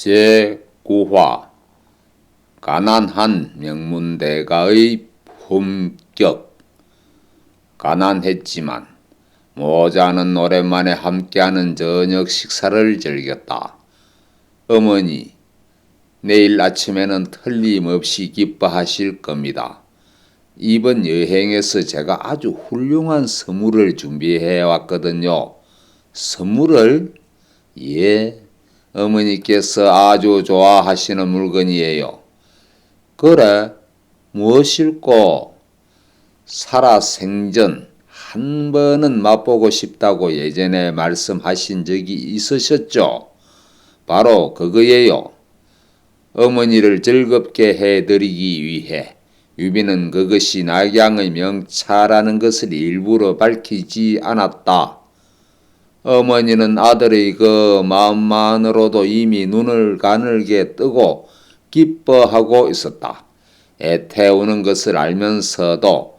제9화 가난한 명문대가의 품격 가난했지만 모자는 오랜만에 함께하는 저녁 식사를 즐겼다. 어머니, 내일 아침에는 틀림없이 기뻐하실 겁니다. 이번 여행에서 제가 아주 훌륭한 선물을 준비해 왔거든요. 선물을? 예. 어머니께서 아주 좋아하시는 물건이에요. 그래, 무엇일꼬? 살아 생전 한 번은 맛보고 싶다고 예전에 말씀하신 적이 있으셨죠? 바로 그거예요. 어머니를 즐겁게 해드리기 위해 유비는 그것이 낙양의 명차라는 것을 일부러 밝히지 않았다. 어머니는 아들의 그 마음만으로도 이미 눈을 가늘게 뜨고 기뻐하고 있었다. 애태우는 것을 알면서도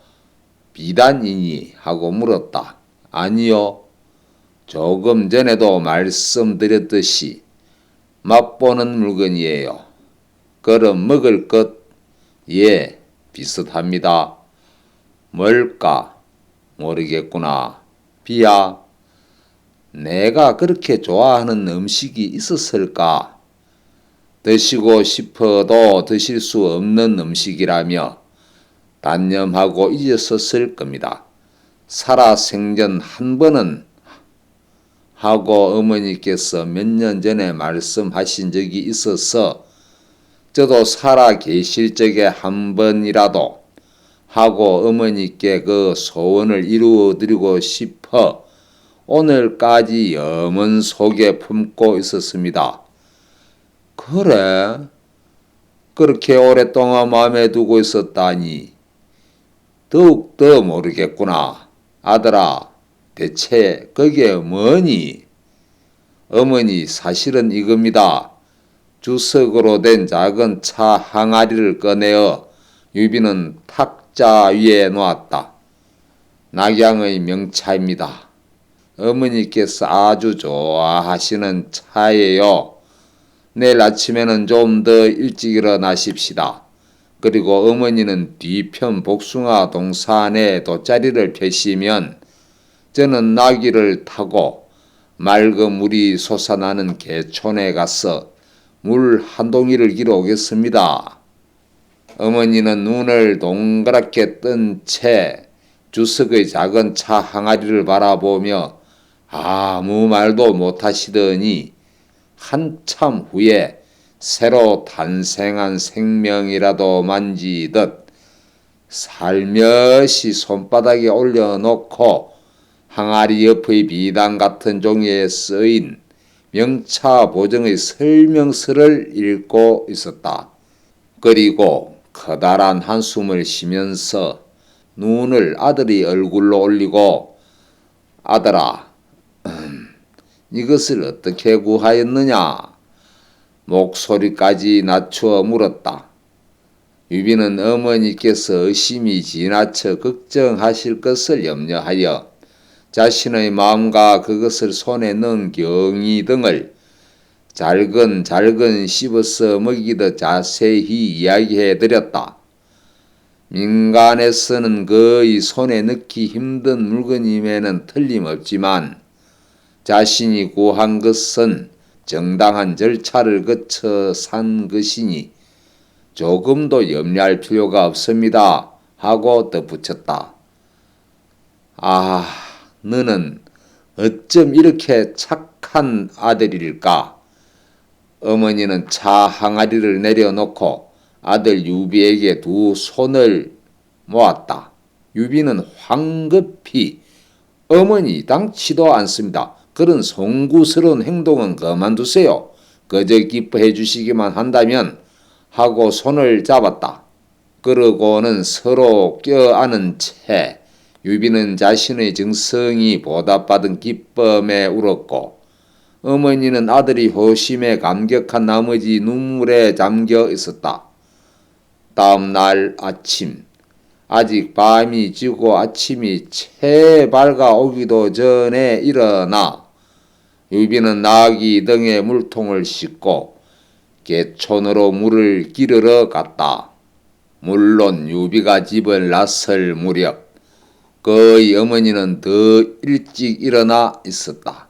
비단이니 하고 물었다. 아니요. 조금 전에도 말씀드렸듯이 맛보는 물건이에요. 그럼 먹을 것? 예, 비슷합니다. 뭘까? 모르겠구나. 비야. 내가 그렇게 좋아하는 음식이 있었을까? 드시고 싶어도 드실 수 없는 음식이라며 단념하고 잊었었을 겁니다. 살아 생전 한 번은 하고 어머니께서 몇 년 전에 말씀하신 적이 있어서 저도 살아 계실 적에 한 번이라도 하고 어머니께 그 소원을 이루어 드리고 싶어 오늘까지 염원 속에 품고 있었습니다. 그래? 그렇게 오랫동안 마음에 두고 있었다니. 더욱더 모르겠구나. 아들아, 대체 그게 뭐니? 어머니, 사실은 이겁니다. 주석으로 된 작은 차 항아리를 꺼내어 유비는 탁자 위에 놓았다. 낙양의 명차입니다. 어머니께서 아주 좋아하시는 차예요. 내일 아침에는 좀 더 일찍 일어나십시다. 그리고 어머니는 뒤편 복숭아 동산에 돗자리를 펴시면 저는 나귀를 타고 맑은 물이 솟아나는 개촌에 가서 물 한 동이를 길어 오겠습니다. 어머니는 눈을 동그랗게 뜬 채 주석의 작은 차 항아리를 바라보며 아무 말도 못하시더니 한참 후에 새로 탄생한 생명이라도 만지듯 살며시 손바닥에 올려놓고 항아리 옆의 비단 같은 종이에 쓰인 명차 보정의 설명서를 읽고 있었다. 그리고 커다란 한숨을 쉬면서 눈을 아들의 얼굴로 올리고 아들아 이것을 어떻게 구하였느냐? 목소리까지 낮추어 물었다. 유비는 어머니께서 의심이 지나쳐 걱정하실 것을 염려하여 자신의 마음과 그것을 손에 넣은 경이 등을 잘근 잘근 씹어서 먹이듯 자세히 이야기해 드렸다. 민간에서는 거의 손에 넣기 힘든 물건임에는 틀림없지만 자신이 구한 것은 정당한 절차를 거쳐 산 것이니 조금도 염려할 필요가 없습니다. 하고 덧붙였다. 아, 너는 어쩜 이렇게 착한 아들일까? 어머니는 차 항아리를 내려놓고 아들 유비에게 두 손을 모았다. 유비는 황급히 어머니 당치도 않습니다. 그런 송구스러운 행동은 그만두세요. 그저 기뻐해 주시기만 한다면 하고 손을 잡았다. 그러고는 서로 껴안은 채 유비는 자신의 정성이 보답받은 기쁨에 울었고 어머니는 아들이 호심에 감격한 나머지 눈물에 잠겨 있었다. 다음 날 아침 아직 밤이 지고 아침이 채 밝아오기도 전에 일어나 유비는 나귀 등에 물통을 싣고 개촌으로 물을 기르러 갔다. 물론 유비가 집을 나설 무렵 그의 어머니는 더 일찍 일어나 있었다.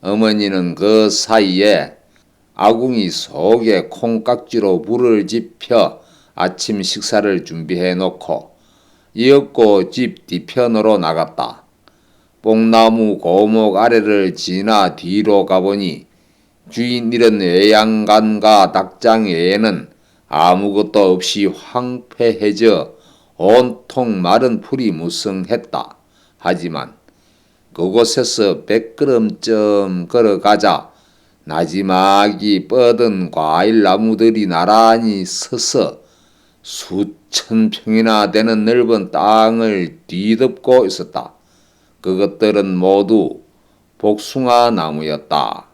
어머니는 그 사이에 아궁이 속에 콩깍지로 물을 집혀 아침 식사를 준비해 놓고 이윽고 집 뒤편으로 나갔다. 뽕나무 고목 아래를 지나 뒤로 가보니 주인 잃은 외양간과 닭장 외에는 아무것도 없이 황폐해져 온통 마른 풀이 무성했다. 하지만 그곳에서 백걸음쯤 걸어가자 나지막이 뻗은 과일 나무들이 나란히 서서 수천 평이나 되는 넓은 땅을 뒤덮고 있었다. 그것들은 모두 복숭아 나무였다.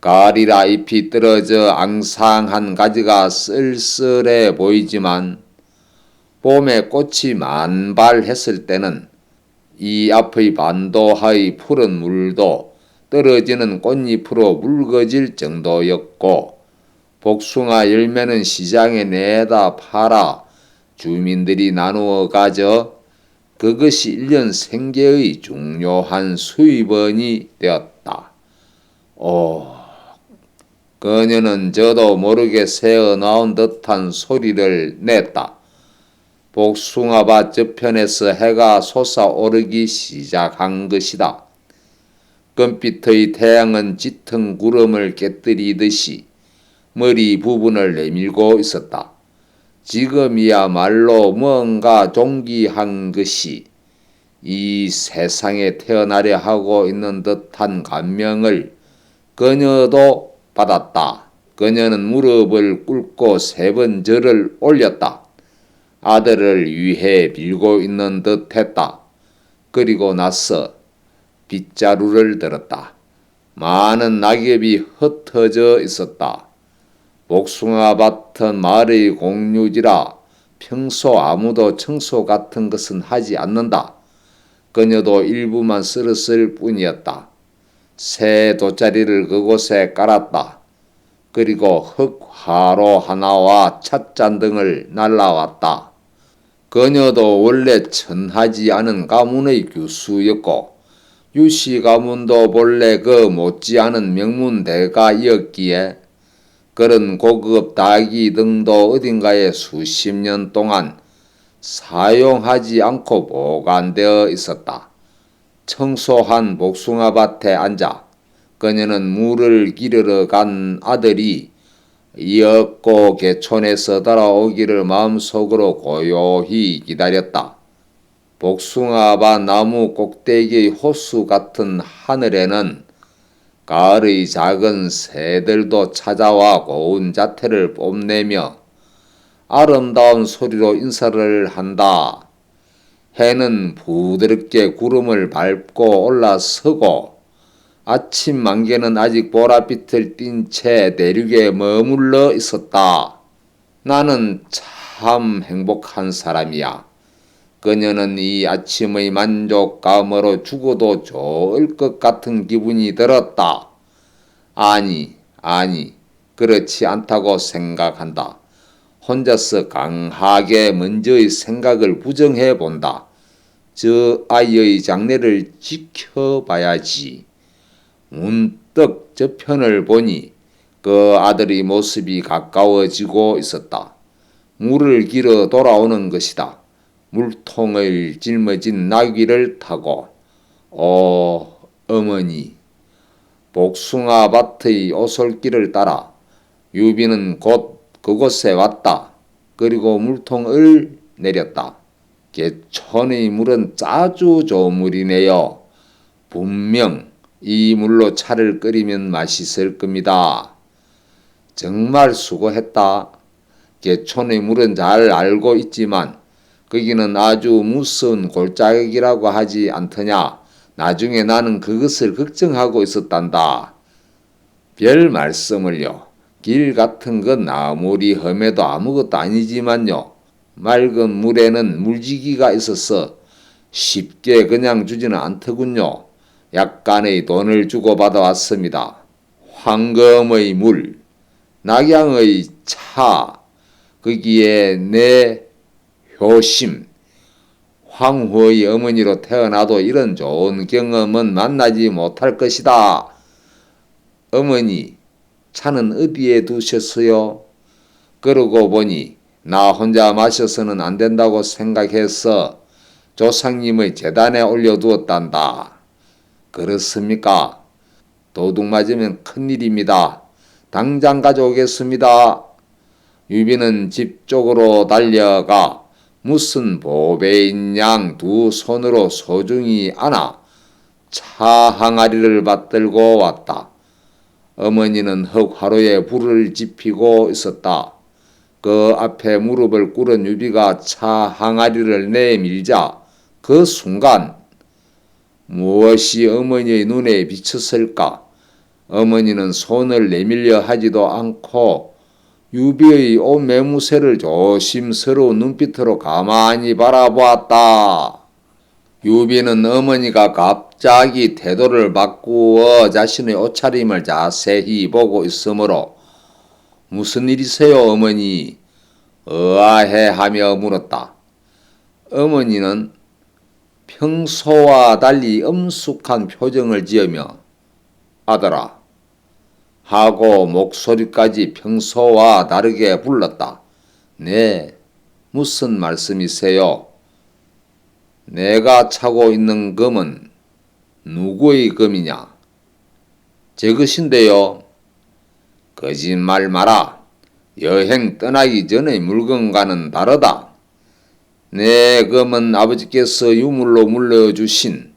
가을이라 잎이 떨어져 앙상한 가지가 쓸쓸해 보이지만 봄에 꽃이 만발했을 때는 이 앞의 반도하의 푸른 물도 떨어지는 꽃잎으로 묽어질 정도였고 복숭아 열매는 시장에 내다 팔아 주민들이 나누어 가져 그것이 일년 생계의 중요한 수입원이 되었다. 오, 그녀는 저도 모르게 새어 나온 듯한 소리를 냈다. 복숭아밭 저편에서 해가 솟아오르기 시작한 것이다. 금빛의 태양은 짙은 구름을 깨뜨리듯이 머리 부분을 내밀고 있었다. 지금이야말로 뭔가 종기한 것이 이 세상에 태어나려 하고 있는 듯한 감명을 그녀도 받았다. 그녀는 무릎을 꿇고 세 번 절을 올렸다. 아들을 위해 빌고 있는 듯 했다. 그리고 나서 빗자루를 들었다. 많은 낙엽이 흩어져 있었다. 복숭아 밭은 마을의 공유지라 평소 아무도 청소 같은 것은 하지 않는다. 그녀도 일부만 쓸었을 뿐이었다. 새 돗자리를 그곳에 깔았다. 그리고 흙화로 하나와 찻잔 등을 날라왔다. 그녀도 원래 천하지 않은 가문의 교수였고 유씨 가문도 본래 그 못지않은 명문대가였기에 그런 고급 닭이 등도 어딘가에 수십 년 동안 사용하지 않고 보관되어 있었다. 청소한 복숭아밭에 앉아 그녀는 물을 기르러 간 아들이 이었고 개촌에서 돌아오기를 마음속으로 고요히 기다렸다. 복숭아밭 나무 꼭대기의 호수 같은 하늘에는 가을의 작은 새들도 찾아와 고운 자태를 뽐내며 아름다운 소리로 인사를 한다. 해는 부드럽게 구름을 밟고 올라서고 아침 만개는 아직 보랏빛을 띤채 대륙에 머물러 있었다. 나는 참 행복한 사람이야. 그녀는 이 아침의 만족감으로 죽어도 좋을 것 같은 기분이 들었다. 아니, 아니, 그렇지 않다고 생각한다. 혼자서 강하게 먼저의 생각을 부정해 본다. 저 아이의 장래를 지켜봐야지. 문득 저편을 보니 그 아들의 모습이 가까워지고 있었다. 물을 길어 돌아오는 것이다. 물통을 짊어진 나귀를 타고 어 어머니 복숭아 밭의 오솔길을 따라 유비는 곧 그곳에 왔다. 그리고 물통을 내렸다. 개천의 물은 짜주 좋은 물이네요. 분명 이 물로 차를 끓이면 맛있을 겁니다. 정말 수고했다. 개촌의 물은 잘 알고 있지만 거기는 아주 무서운 골짜기라고 하지 않더냐. 나중에 나는 그것을 걱정하고 있었단다. 별 말씀을요. 길 같은 건 아무리 험해도 아무것도 아니지만요. 맑은 물에는 물지기가 있어서 쉽게 그냥 주지는 않더군요. 약간의 돈을 주고 받아왔습니다. 황금의 물. 낙양의 차 거기에 내 효심 황후의 어머니로 태어나도 이런 좋은 경험은 만나지 못할 것이다. 어머니, 차는 어디에 두셨어요? 그러고 보니 나 혼자 마셔서는 안 된다고 생각해서 조상님의 재단에 올려두었단다. 그렇습니까? 도둑 맞으면 큰일입니다. 당장 가져오겠습니다. 유비는 집 쪽으로 달려가 무슨 보배인 양 두 손으로 소중히 안아 차 항아리를 받들고 왔다. 어머니는 흙화로에 불을 지피고 있었다. 그 앞에 무릎을 꿇은 유비가 차 항아리를 내밀자 그 순간 무엇이 어머니의 눈에 비쳤을까? 어머니는 손을 내밀려 하지도 않고 유비의 옷 매무새를 조심스러운 눈빛으로 가만히 바라보았다. 유비는 어머니가 갑자기 태도를 바꾸어 자신의 옷차림을 자세히 보고 있으므로 무슨 일이세요 어머니? 의아해 하며 물었다. 어머니는 평소와 달리 엄숙한 표정을 지으며 아들아 하고 목소리까지 평소와 다르게 불렀다. 네, 무슨 말씀이세요? 내가 차고 있는 금은 누구의 금이냐? 제 것인데요. 거짓말 마라. 여행 떠나기 전의 물건과는 다르다. 내 금은 아버지께서 유물로 물려주신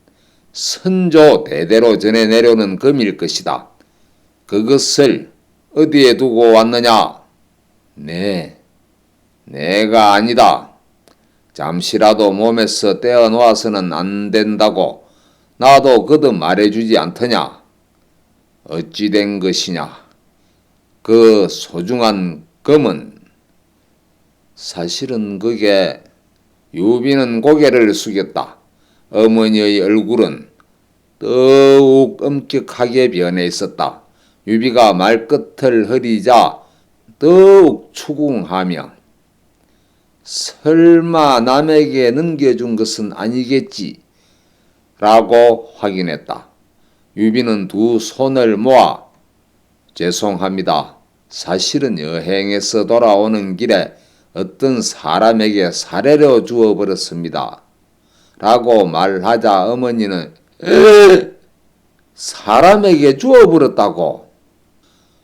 선조 대대로 전해 내려오는 금일 것이다. 그것을 어디에 두고 왔느냐? 네, 내가 아니다. 잠시라도 몸에서 떼어놓아서는 안 된다고 나도 거듭 말해주지 않더냐? 어찌 된 것이냐? 그 소중한 금은 사실은 그게 유비는 고개를 숙였다. 어머니의 얼굴은 더욱 엄격하게 변해 있었다. 유비가 말끝을 흐리자 더욱 추궁하며 설마 남에게 넘겨준 것은 아니겠지? 라고 확인했다. 유비는 두 손을 모아 죄송합니다. 사실은 여행에서 돌아오는 길에 어떤 사람에게 사례려 주어 버렸습니다. 라고 말하자 어머니는 에 사람에게 주어 버렸다고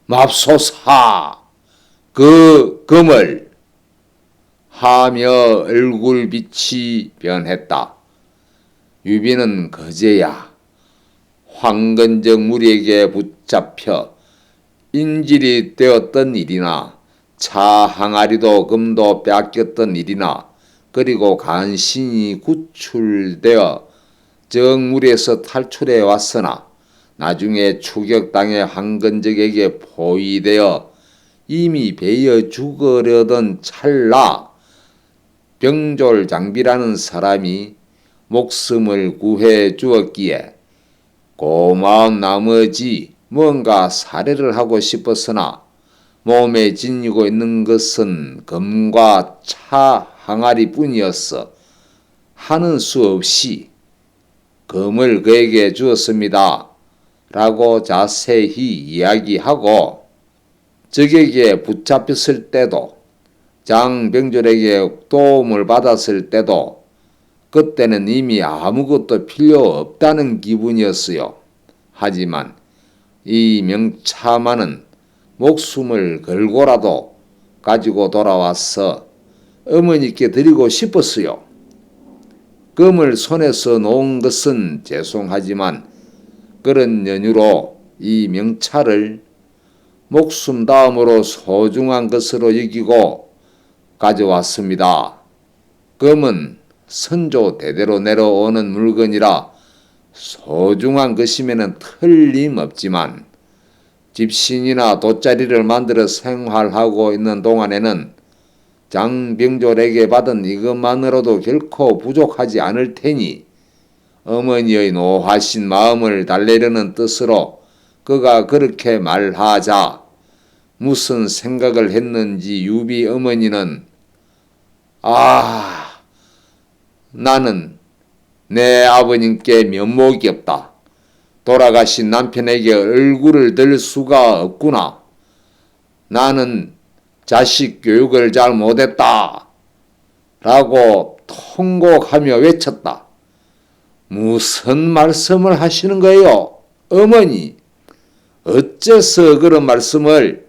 맙소사 그 금을 하며 얼굴빛이 변했다. 유비는 그제야 황건적 무리에게 붙잡혀 인질이 되었던 일이나 차 항아리도 금도 뺏겼던 일이나 그리고 간신히 구출되어 정물에서 탈출해 왔으나 나중에 추격당해 황건적에게 포위되어 이미 베어 죽으려던 찰나 병졸 장비라는 사람이 목숨을 구해 주었기에 고마운 나머지 뭔가 살해를 하고 싶었으나 몸에 지니고 있는 것은 금과 차 항아리 뿐이었어 하는 수 없이 금을 그에게 주었습니다. 라고 자세히 이야기하고 적에게 붙잡혔을 때도 장병졸에게 도움을 받았을 때도 그때는 이미 아무것도 필요 없다는 기분이었어요. 하지만 이 명차만은 목숨을 걸고라도 가지고 돌아와서 어머니께 드리고 싶었어요. 금을 손에서 놓은 것은 죄송하지만 그런 연유로 이 명찰을 목숨 다음으로 소중한 것으로 여기고 가져왔습니다. 금은 선조 대대로 내려오는 물건이라 소중한 것이면 틀림없지만 집신이나 돗자리를 만들어 생활하고 있는 동안에는 장병졸에게 받은 이것만으로도 결코 부족하지 않을 테니 어머니의 노하신 마음을 달래려는 뜻으로 그가 그렇게 말하자 무슨 생각을 했는지 유비 어머니는 아 나는 내 아버님께 면목이 없다. 돌아가신 남편에게 얼굴을 들 수가 없구나. 나는 자식 교육을 잘 못했다. 라고 통곡하며 외쳤다. 무슨 말씀을 하시는 거예요? 어머니, 어째서 그런 말씀을